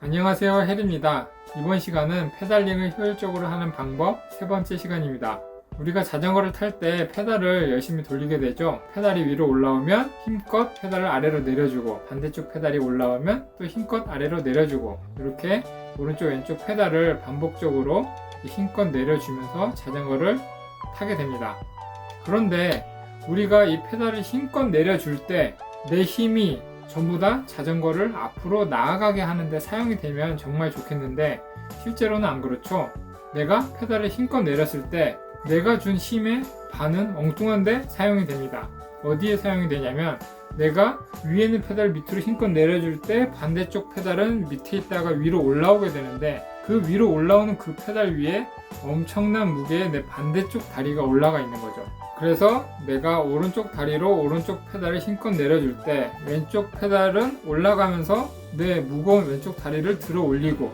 안녕하세요 헬입니다. 이번 시간은 페달링을 효율적으로 하는 방법 세 번째 시간입니다. 우리가 자전거를 탈 때 페달을 열심히 돌리게 되죠. 페달이 위로 올라오면 힘껏 페달을 아래로 내려주고 반대쪽 페달이 올라오면 또 힘껏 아래로 내려주고 이렇게 오른쪽 왼쪽 페달을 반복적으로 힘껏 내려주면서 자전거를 타게 됩니다. 그런데 우리가 이 페달을 힘껏 내려줄 때 내 힘이 전부 다 자전거를 앞으로 나아가게 하는데 사용이 되면 정말 좋겠는데 실제로는 안 그렇죠. 내가 페달을 힘껏 내렸을 때 내가 준 힘의 반은 엉뚱한데 사용이 됩니다. 어디에 사용이 되냐면 내가 위에 있는 페달 밑으로 힘껏 내려줄 때 반대쪽 페달은 밑에 있다가 위로 올라오게 되는데 그 위로 올라오는 그 페달 위에 엄청난 무게의 내 반대쪽 다리가 올라가 있는 거죠. 그래서 내가 오른쪽 다리로 오른쪽 페달을 힘껏 내려줄 때 왼쪽 페달은 올라가면서 내 무거운 왼쪽 다리를 들어 올리고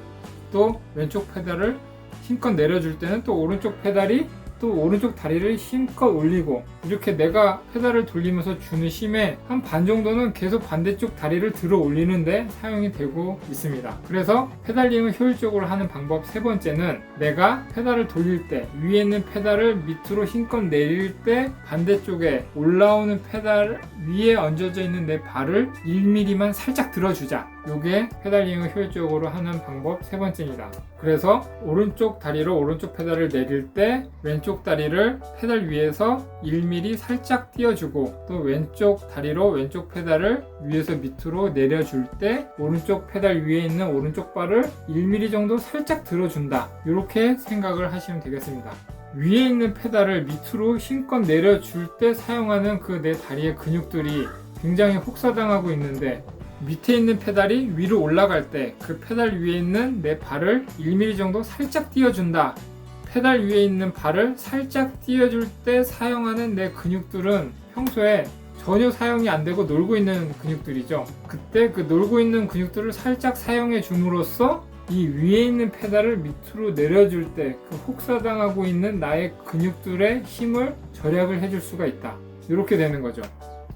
또 왼쪽 페달을 힘껏 내려줄 때는 또 오른쪽 페달이 또 오른쪽 다리를 힘껏 올리고 이렇게 내가 페달을 돌리면서 주는 힘의 한 반 정도는 계속 반대쪽 다리를 들어 올리는데 사용이 되고 있습니다. 그래서 페달링을 효율적으로 하는 방법 세 번째는 내가 페달을 돌릴 때 위에 있는 페달을 밑으로 힘껏 내릴 때 반대쪽에 올라오는 페달 위에 얹어져 있는 내 발을 1mm만 살짝 들어주자. 요게 페달링을 효율적으로 하는 방법 세 번째입니다. 그래서 오른쪽 다리로 오른쪽 페달을 내릴 때 왼쪽 다리를 페달 위에서 1mm 살짝 띄워주고 또 왼쪽 다리로 왼쪽 페달을 위에서 밑으로 내려줄 때 오른쪽 페달 위에 있는 오른쪽 발을 1mm 정도 살짝 들어준다. 이렇게 생각을 하시면 되겠습니다. 위에 있는 페달을 밑으로 힘껏 내려줄 때 사용하는 그 내 다리의 근육들이 굉장히 혹사당하고 있는데 밑에 있는 페달이 위로 올라갈 때 그 페달 위에 있는 내 발을 1mm 정도 살짝 띄워준다. 페달 위에 있는 발을 살짝 띄워줄 때 사용하는 내 근육들은 평소에 전혀 사용이 안 되고 놀고 있는 근육들이죠. 그때 그 놀고 있는 근육들을 살짝 사용해 줌으로써 이 위에 있는 페달을 밑으로 내려줄 때 그 혹사당하고 있는 나의 근육들의 힘을 절약을 해줄 수가 있다. 이렇게 되는 거죠.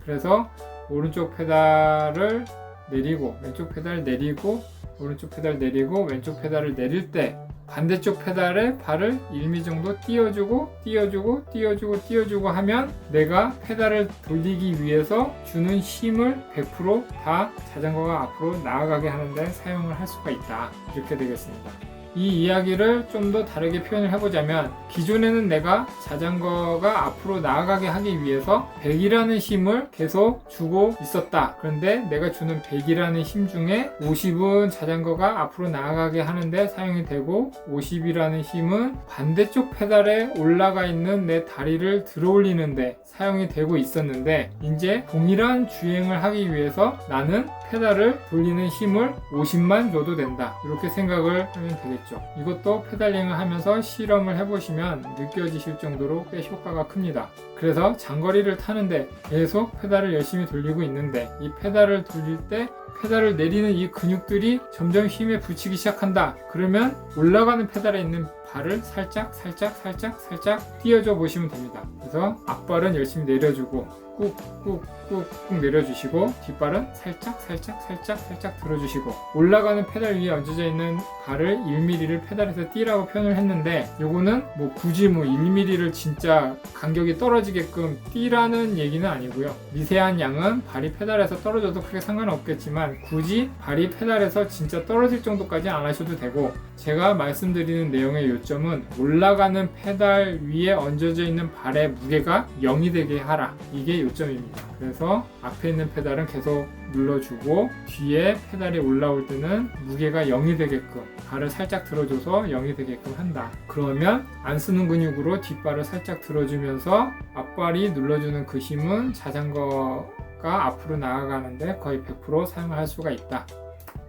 그래서 오른쪽 페달을 내리고 왼쪽 페달 내리고 오른쪽 페달 내리고 왼쪽 페달을 내릴 때 반대쪽 페달에 발을 1mm 정도 띄워주고 띄워주고 띄워주고 띄워주고 하면 내가 페달을 돌리기 위해서 주는 힘을 100%다 자전거가 앞으로 나아가게 하는데 사용을 할 수가 있다. 이렇게 되겠습니다 이 이야기를 좀 더 다르게 표현을 해보자면 기존에는 내가 자전거가 앞으로 나아가게 하기 위해서 100이라는 힘을 계속 주고 있었다. 그런데 내가 주는 100이라는 힘 중에 50은 자전거가 앞으로 나아가게 하는데 사용이 되고 50이라는 힘은 반대쪽 페달에 올라가 있는 내 다리를 들어 올리는데 사용이 되고 있었는데 이제 동일한 주행을 하기 위해서 나는 페달을 돌리는 힘을 50만 줘도 된다. 이렇게 생각을 하면 되겠죠. 이것도 페달링을 하면서 실험을 해보시면 느껴지실 정도로 꽤 효과가 큽니다. 그래서 장거리를 타는데 계속 페달을 열심히 돌리고 있는데 이 페달을 돌릴 때 페달을 내리는 이 근육들이 점점 힘에 붙이기 시작한다. 그러면 올라가는 페달에 있는 발을 살짝 살짝 살짝 살짝 띄워줘 보시면 됩니다. 그래서 앞발은 열심히 내려주고 꾹꾹꾹꾹 내려주시고 뒷발은 살짝 살짝 살짝 살짝 들어주시고 올라가는 페달 위에 얹어져 있는 발을 1mm를 페달에서 띄라고 표현을 했는데 요거는 뭐 굳이 뭐 1mm를 진짜 간격이 떨어지게끔 띄라는 얘기는 아니고요 미세한 양은 발이 페달에서 떨어져도 크게 상관없겠지만 굳이 발이 페달에서 진짜 떨어질 정도까지 안 하셔도 되고 제가 말씀드리는 내용의 요점은 올라가는 페달 위에 얹어져 있는 발의 무게가 0이 되게 하라 이게 요점입니다. 그래서 앞에 있는 페달은 계속 눌러주고 뒤에 페달이 올라올 때는 무게가 0이 되게끔 발을 살짝 들어줘서 0이 되게끔 한다. 그러면 안 쓰는 근육으로 뒷발을 살짝 들어주면서 앞발이 눌러주는 그 힘은 자전거 가 앞으로 나아가는데 거의 100% 사용을 할 수가 있다.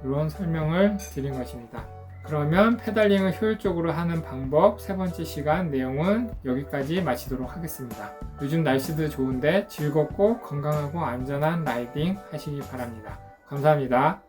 이런 설명을 드린 것입니다. 그러면 페달링을 효율적으로 하는 방법 세 번째 시간 내용은 여기까지 마치도록 하겠습니다. 요즘 날씨도 좋은데 즐겁고 건강하고 안전한 라이딩 하시기 바랍니다. 감사합니다.